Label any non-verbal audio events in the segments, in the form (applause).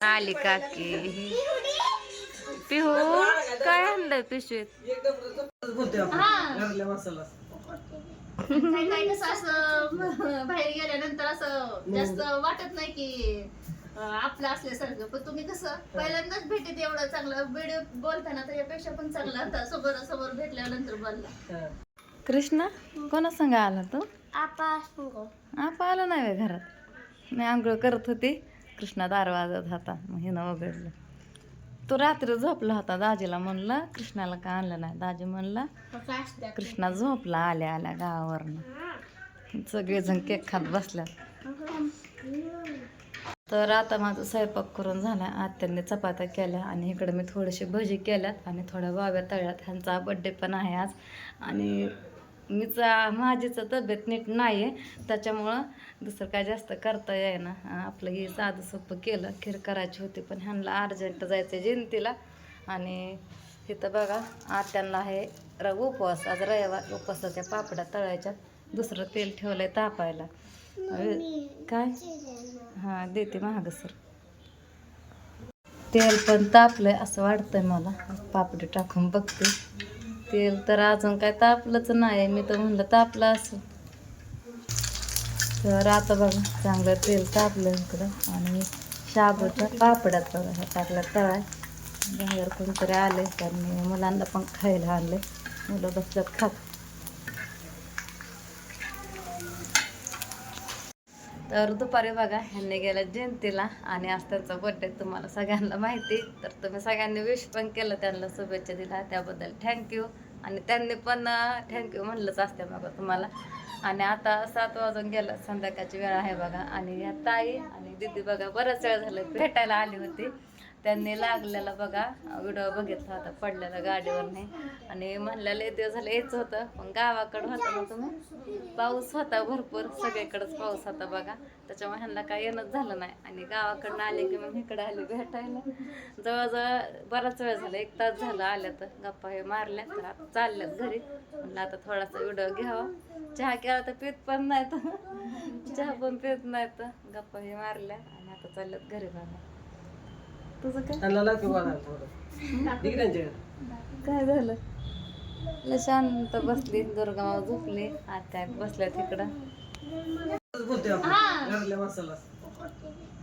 आली काकी. पिहू काय आणलंय पिशवीत? काही काही कसं असं बाहेर गेल्यानंतर असं जास्त वाटत नाही की आपलं असल्यासारखं. पण तुम्ही कसं पहिल्यांदाच भेटीत एवढं चांगलं व्हिडिओ बोलताना त्याच्यापेक्षा पण चांगलं होता. समोर समोर भेटल्यानंतर बोलला. कृष्णा कोणा संग आला तू? आपा आपा आला नाही घरात? मी आंघोळ करत होती. कृष्णा दार वाजत होता. मग हिनं उघडलं तो रात्री झोपला होता. दाजीला म्हणलं कृष्णाला का आणलं नाही? दाजी म्हणला कृष्णा झोपला आल्या आल्या गावावरनं. सगळेजण केक खात बसल्यात. तर आता माझा स्वयंपाक करून झाला. आत्यांनी चपात्या केल्या आणि इकडे मी थोडीशी भजी केल्यात आणि थोड्या वाव्या तळ्यात ह्यांचा बड्डे पण आहे आज. आणि मीचा माझीच तब्येत नीट नाही आहे त्याच्यामुळं दुसरं काय जास्त करता येईना. आपलं हे साधं सोपं केलं खीर करायची होती पण ह्यांना अर्जंट जायचं आहे जयंतीला. आणि इथं बघा आत्यांना आहे र उपवास आज रविवार उपवासाच्या पापड्या तळायच्या. दुसरं तेल ठेवलंय तापायला. काय? हां देते महाग सर. तेल पण तापलंय असं वाटतंय मला. पापडी टाकून बघते. तेल तर अजून काय तापलंच नाही. मी तर म्हणलं तापलं असं. तर आता बघा चांगलं तेल तापलं इकडं. आणि शाबूच्या पापड्यात बघा ह्या टाकल्या तळाय. बाहेर कोणतरी आले तर मी मुलांना पण खायला आणले मुलं बसल्यात खात. तर दुपारी बघा ह्यांनी गेल्या जयंतीला आणि आज त्यांचा बर्थडे तुम्हाला सगळ्यांना माहिती तर तुम्ही सगळ्यांनी विश पण केलं त्यांना शुभेच्छा दिल्या त्याबद्दल थँक्यू आणि त्यांनी पण थँक्यू म्हणलंच असते बघा तुम्हाला. आणि आता सात वाजून गेलं संध्याकाळची वेळ आहे बघा. आणि या ताई आणि दिदी बघा बराच वेळ झालं भेटायला आली होती. त्यांनी लागलेला बघा. व्हिडिओ बघितला होता पडलेला गाडीवरने. आणि म्हणलेलं लय दिवस झालं यायचं होतं पण गावाकडं होता ना तुम्ही? पाऊस होता भरपूर सगळीकडंच पाऊस होता बघा. त्याच्यामुळे ह्यांना काय येणंच झालं नाही. आणि गावाकडनं आले की मग इकडे आले भेटायला. जवळजवळ बराच वेळ झाला एक तास झाला आल्या तर. गप्पा हे मारल्या तर आता चालल्यात घरी. म्हणलं आता थोडासा व्हिडिओ घ्यावा. चहा केला तर पित पण नाही तर चहा पण पित नाही तर गप्पा हे मारल्या आणि आता चालल्यात घरी बघा. तुझं काय? त्यांना लागते बोलायला थोडं. ठीक आहे त्यांच्याकडे. काय झालं? शांत बसली दुर्गामाव झोपली आत्या बसल्या तिकडं. बोलतोय आपण घरातल्या माणसाला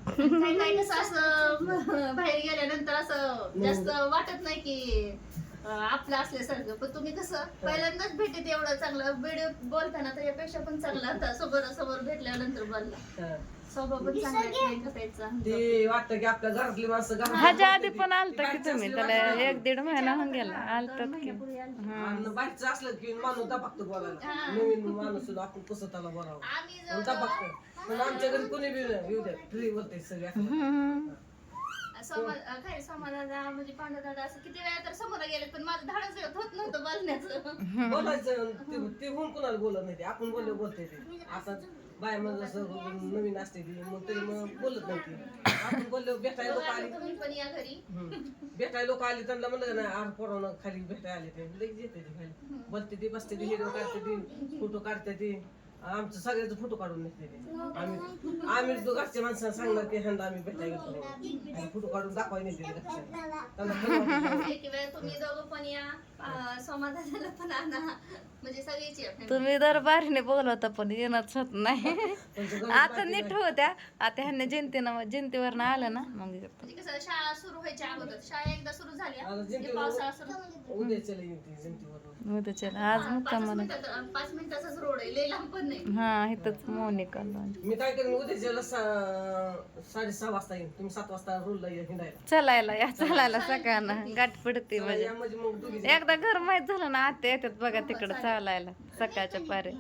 काही काही कसं असं बाहेर गेल्यानंतर असं जास्त वाटत नाही की आपलं असल्यासारखं. पण तुम्ही कसं पहिल्यांदाच भेटीत एवढं चांगलं व्हिडिओ बोलताना त्याच्यापेक्षा पण चांगलं होता. समोर समोर भेटल्यानंतर बोलला. हा. स्वभाव पण चांगला आहे त्यांचा त्याचा. ते वाटतं की आपल्या घरातली माणसं घरात ह्याच्या आधी पण आलता की तुम्ही त्याला एक दीड महिना होऊन गेला. आलतात की आणि बाहेरचं असलं की माणूस दबागतो बोलायला. नवीन माणूस सुद्धा आपण कसं त्याला बोलावं? आम्ही पण आमच्या घरी कोणी बी येऊ द्या. फ्री बोलते सगळे. हम्म. काय म्हणजे पांडुदादा असं किती वेळा तर समोर गेले पण माझं धाडच होत होत नव्हतं बोलण्याचं. (laughs) बोलायचं ते- ते होऊन कोणाला बोलत नाही ते. आपण बोलले बोलते ते. असं बाय मग असं नवीन असते ती मग तरी मग बोलत नाही ती. आपण बोललो भेटायला लोक आली. तुम्ही पण या घरी. हम्म. भेटायला लोक आली त्यांना म्हणलं ना आर पोरानं खाली भेटायला आले ते. लगेच येते ते खाली. बोलते ती बसते ती व्हिडिओ काढते ती फोटो काढते ती. आमचं सगळ्याचं फोटो काढून नेते ते. आम्ही आम्ही घरच्या माणसांना सांगणार की ह्यांना आम्ही भेटायला गेलो आणि फोटो काढून दाखवायला नेते ते घरच्या. (laughs) एक वेळ तुम्ही दोघं पण या. समाजाला पण आणा. म्हणजे सगळीच या family. तुम्ही दरबारीने बोलवता पण येणंच होत नाही. (laughs) आता नीट होत्या. आता ह्यांनी जयंतीनं जयंतीवरनं आलं ना मग. म्हणजे कसं शाळा सुरू व्हायच्या अगोदर. शाळा एकदा सुरू आता की जिंतीवर- पावसाळा सुरू. उद्या चला येते आज मुक्काम पाच म्हणा मिनिटाचा पाच मिनिटाचाच रोड आहे. लय लांब पण नाही. हा इथंच मोनिका लॉन्च. मी काय करेन उद्याच्याला साडेसहा वाजता येईन. तुम्ही सात वाजता रोडला या हिंडायला. चलायला या चलायला सगळ्यांना. गाठ पडते म्हणजे. म्हणजे मग दोघी एकदा घर माहीत झालं ना आत्या येतात बघा तिकडं चालायला सकाळच्या पारे.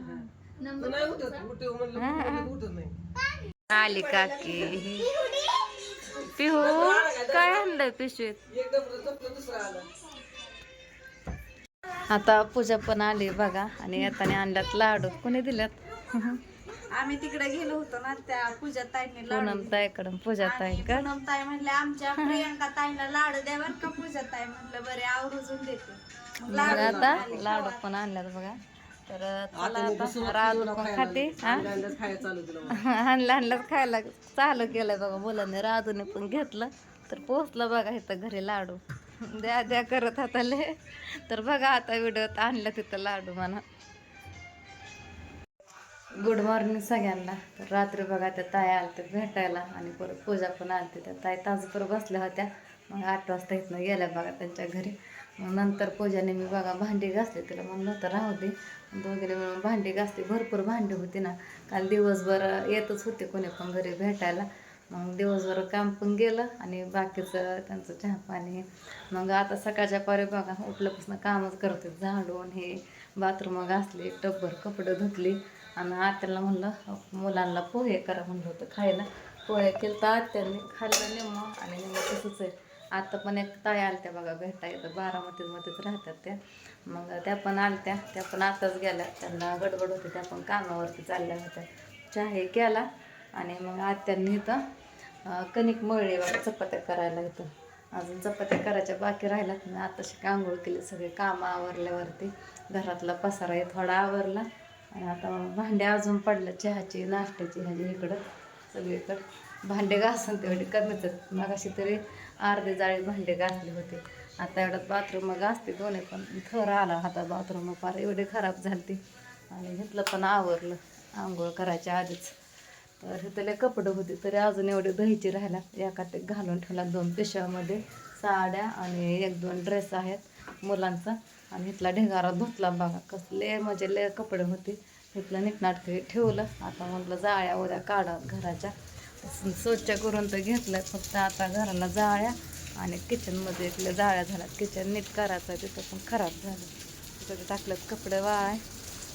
नंबर नाही उठत उठे म्हणलं म्हणलं उठत नाही. आली काकी. पिहू काय आणलंय पिशवीत? एकदम दुसरं आलं. आता पूजा पण आली बघा. आणि येताना आणल्यात लाडू. कोणी दिल्यात? आम्ही तिकडे गेलो होतो ना त्या पूजा ताईने लाडू पूनम ताईकडून पूजा ताई का? पूनम ताई म्हणले आमच्या प्रियंका ताईला लाडू द्या बरं का? पूजा ताई म्हटलं बरे आवरून देते. मग मग लाडू आता लाडू पण आणल्यात बघा. तर चला आता आता राजू पण खाते. हा? खायला चालू केलं. (laughs) आणलं आणलं खायला चालू केलंय बघा मुलांनी राजूने पण घेतलं. तर पोचलं बघा इथं घरी लाडू. द्या द्या करत आता लय तर बघा आता विडत आणलं तिथं लाडू म्हणा. गुड मॉर्निंग सगळ्यांना. तर रात्री बघा त्या ताई आलते भेटायला आणि परत पूजा पण आलते. त्या ताई ताजपर बसल्या होत्या. मग आठ वाजता इथनं गेल्या बघा त्यांच्या घरी. मग नंतर पूजाने मी बघा भांडी घासली. तिला म्हणलं होतं राहू दे. दोघे मिळून भांडी घासली. भरपूर भांडी होती ना. काल दिवसभर येतच होते कोणी पण घरी भेटायला. मग दिवसभर काम पण गेलं आणि बाकीचं त्यांचं चहा पाणी. मग आता सकाळच्या पारी बघा उठल्यापासून कामच करते. झाडून हे बाथरूम घासले टब्बर कपडे धुतली. आणि आत्याला म्हणलं मुलांना पोहे करा म्हणलं होतं खायला. पोहे केलं तर आत्याने खाल्लं निम्म आणि निम्म तसंच आहे. आता पण एक ताई आलत्या बघा भेटा येतं बारामतीमध्येच राहतात त्या. मग त्या पण आलत्या. त्या पण आताच गेल्या. त्यांना गडबड होती. त्या पण कामावरती चालल्या होत्या. चहा केला. आणि मग आत्यांनी इथं कणिक मळली बघा चपात्या करायला इथं. अजून चपात्या करायच्या बाकी राहिल्यात. मी आताशी आंघोळ केली सगळे कामं आवरल्यावरती घरातला पसारा थोडा आवरला. आणि आता भांडे अजून पडलं चहाची नाश्त्याची ह्याची इकडं. सगळीकडं भांडे घासून तेवढे कमीच आहेत. मग अशी तरी अर्धे जाळी भांडे घासले होते. आता एवढ्यात बाथरूम घासते दोन्ही पण. थर आला होता बाथरूम फार एवढे खराब झाली आणि घेतलं पण आवरलं. आंघोळ करायच्या आधीच. तर त्याला कपडे होते तरी अजून एवढे दहीचे राहिला. एका ते घालून ठेवला दोन पिशव्यामध्ये. साड्या आणि एक दोन ड्रेस आहेत मुलांचा. आणि इथला ढेगारा धुतला बघा कसले म्हणजे ले कपडे होते. इथलं नीटनाटके ठेवलं. आता म्हटलं जाळ्या उद्या काढा घराच्या. स्वच्छ करून तर घेतलं फक्त आता घराला जाळ्या आणि किचनमध्ये इथल्या जाळ्या झाल्या. किचन नीट करायचं तिथं पण खराब झालं. तिकडे टाकलं कपडे वाळाय.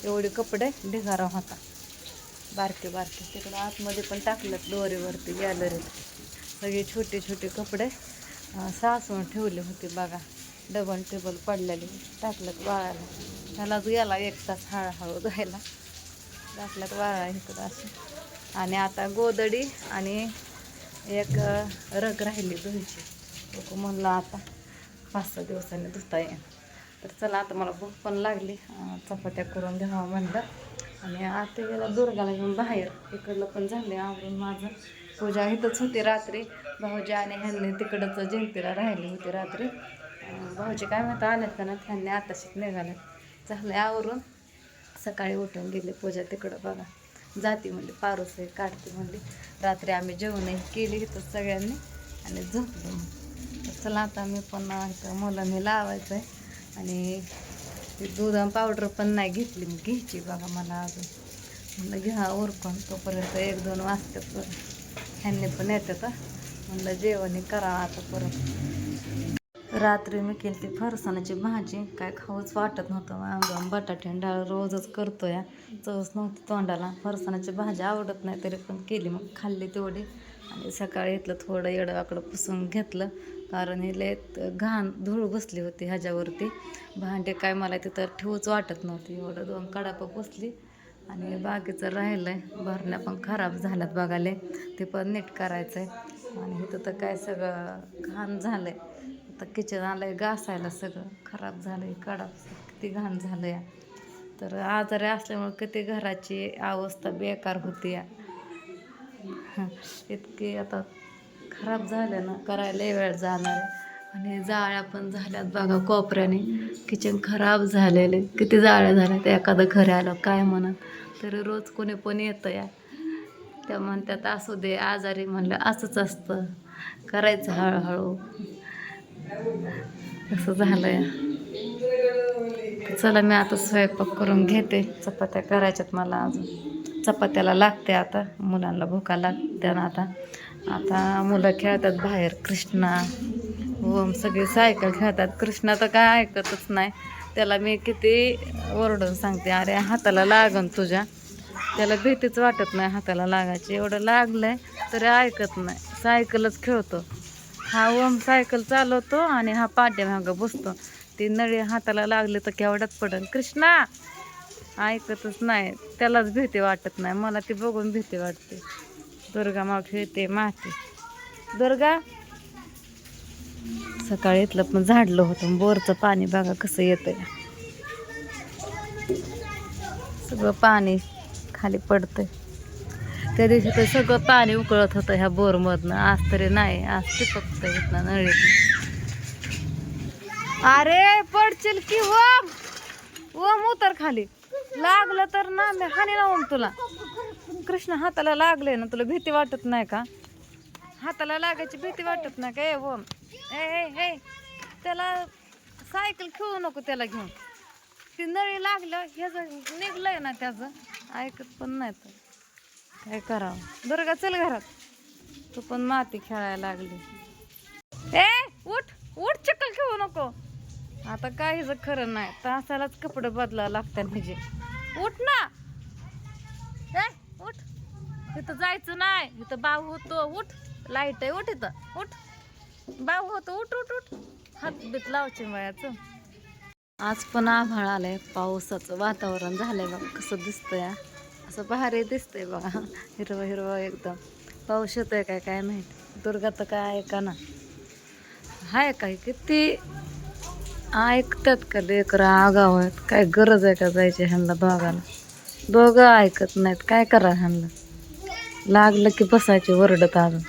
एवढे कपडे ढिगारा होता. बारके बारके. तिकडं आतमध्ये पण टाकलं दोरीवरती गॅलरीत सगळे छोटे छोटे कपडे सासून ठेवले होते बघा. डबल टेबल पडलेले टाकलं वाळायला. त्याला याला एक तास हळूहळू धुवायला. टाकल्यात वाळा इकडं असं. आणि आता गोदडी आणि एक रग राहिली धुयची लोक म्हणलं आता पाच सहा दिवसांनी धुता येईल तर चला आता मला भूक पण लागली. चपात्या करून घ्यावं म्हणलं. आणि आता गेला दुर्गाला घेऊन बाहेर. इकडलं पण झाले आवरून माझं. पूजा इथंच होती रात्री. भाऊजी आणि ह्यांनी तिकडंच जयंतीला राहिली होती रात्री. भाऊजी काय म्हणता आल्यात का ना ह्यांनी आताशीच निघाले झालं आवरून. सकाळी उठून गेले पूजा तिकडं बघा. जाती म्हणली पारूस आहे काढते म्हणली. रात्री आम्ही जेवणही केली इथं सगळ्यांनी आणि झोपलो. तर चला आता मी पण इथं मुलांनी लावायचं आहे आणि ती दूध आणि पावडर पण नाही घेतली मी. घ्यायची बघा मला अजून. म्हणलं घ्या उरकून तोपर्यंत एक दोन वाजतात ह्यांनी पण येतात म्हणलं जेवण करा आता परत. रात्री मी केली ती फरसाणाची भाजी. काय खाऊच वाटत नव्हतं. अंगण बटाटे आणि डाळ रोजच करतो या चवच नव्हती तोंडाला. फरसाणाची भाजी आवडत नाही तरी पण केली. मग खाल्ली तेवढी. आणि सकाळी इथलं थोडं येडं पुसून घेतलं कारण हे लयत घाण धूळ बसली होती ह्याच्यावरती. भांडे काय मला तिथं ठेवूच वाटत नव्हती. एवढं दोन कडापं पुसली आणि बाकीचं राहिलं आहे भरण्या पण खराब झाल्यात बघाले ते पण नीट करायचं आहे आणि इथं तर काय सगळं घाण झालं आहे आता किचन आलं आहे घासायला सगळं. खराब झालं आहे कडा किती घाण झालं या तर आजारी असल्यामुळे किती घराची अवस्था बेकार होती या इतकी आता खराब झाल्या ना करायला वेळ जाणार आहे. आणि जाळ्या पण झाल्यात बघा कोपऱ्याने. किचन खराब झालेले किती जाळ्या झाल्या ते एखादं घरी आलं काय म्हणत तरी रोज कोणी पण येतं या. त्या म्हणतात असू दे आजारी म्हणलं असंच असतं. करायचं हळूहळू. असं झालं या चला मी आता स्वयंपाक करून घेते. चपात्या करायच्यात मला अजून. चपात्याला लागते आता. मुलांना भुका लागते ना आता. आता मुलं खेळतात बाहेर. कृष्णा ओम सगळे सायकल खेळतात. कृष्णा तर काय ऐकतच नाही. त्याला मी किती ओरडून सांगते अरे हाताला लागन तुझ्या. त्याला भीतीच वाटत नाही हाताला लागायची. एवढं लागलंय तरी ऐकत नाही. सायकलच खेळतो. हा ओम सायकल चालवतो आणि हा पाठ्यामागं बसतो. ती नळी हाताला लागली तर केवढ्यात पडेल कृष्णा ऐकतच नाही. त्यालाच भीती वाटत नाही. मला ती बघून भीती वाटते. दुर्गा मावशी येते माती दुर्गा? सकाळी इथलं पण झाडलं होतं. बोरचं पाणी बघा कसं येतं सगळं पाणी खाली पडतंय. त्या दिवशी तर सगळं पाणी उकळत होतं ह्या बोरमधनं. आज तरी नाही. आज ते फक्त इथनं नळीत अरे पडशील की ओम? ओम उतर खाली. लागलं तर ना मी हानी ना ओम तुला. कृष्ण हाताला लागले ना तुला भीती वाटत नाही का? हाताला लागायची भीती वाटत नाही का? ए ओम ए हे त्याला सायकल खेळू नको त्याला घेऊन. ती नळी लागलं ह्याचं निघलंय ना त्याचं ऐकत पण नाही तर काय करावं? दुर्गा चल घरात. तू पण माती खेळायला लागली. ए उठ उठ चक्कल खेळू नको. आता काय हिचं खरं नाही. तासालाच कपडे बदलावं लागतात म्हणजे. उठ ना. ए उठ. इथं जायचं नाही. इथं बाव होतो. उठ. लाइट आहे उठ इथं. उठ. बाव होतो. उठ उठ उठ. हात बीत लावचे वयाचं आज पण आभाळ आलंय. पावसाचं वातावरण झालंय बघा. कसं दिसतंय असं भारी दिसतंय बघा. हिरवं हिरवं एकदम. पाऊस येतोय काय काय माहिती. दुर्गा तर काय ऐका ना. हाय काय किती ऐकतात का लेकरं? आगाव आहेत. काय गरज आहे का जायची ह्यांना दोघाला दोघं ऐकत नाहीत. काय करा ह्यांना? लागलं की बसायचे वरडत अजून.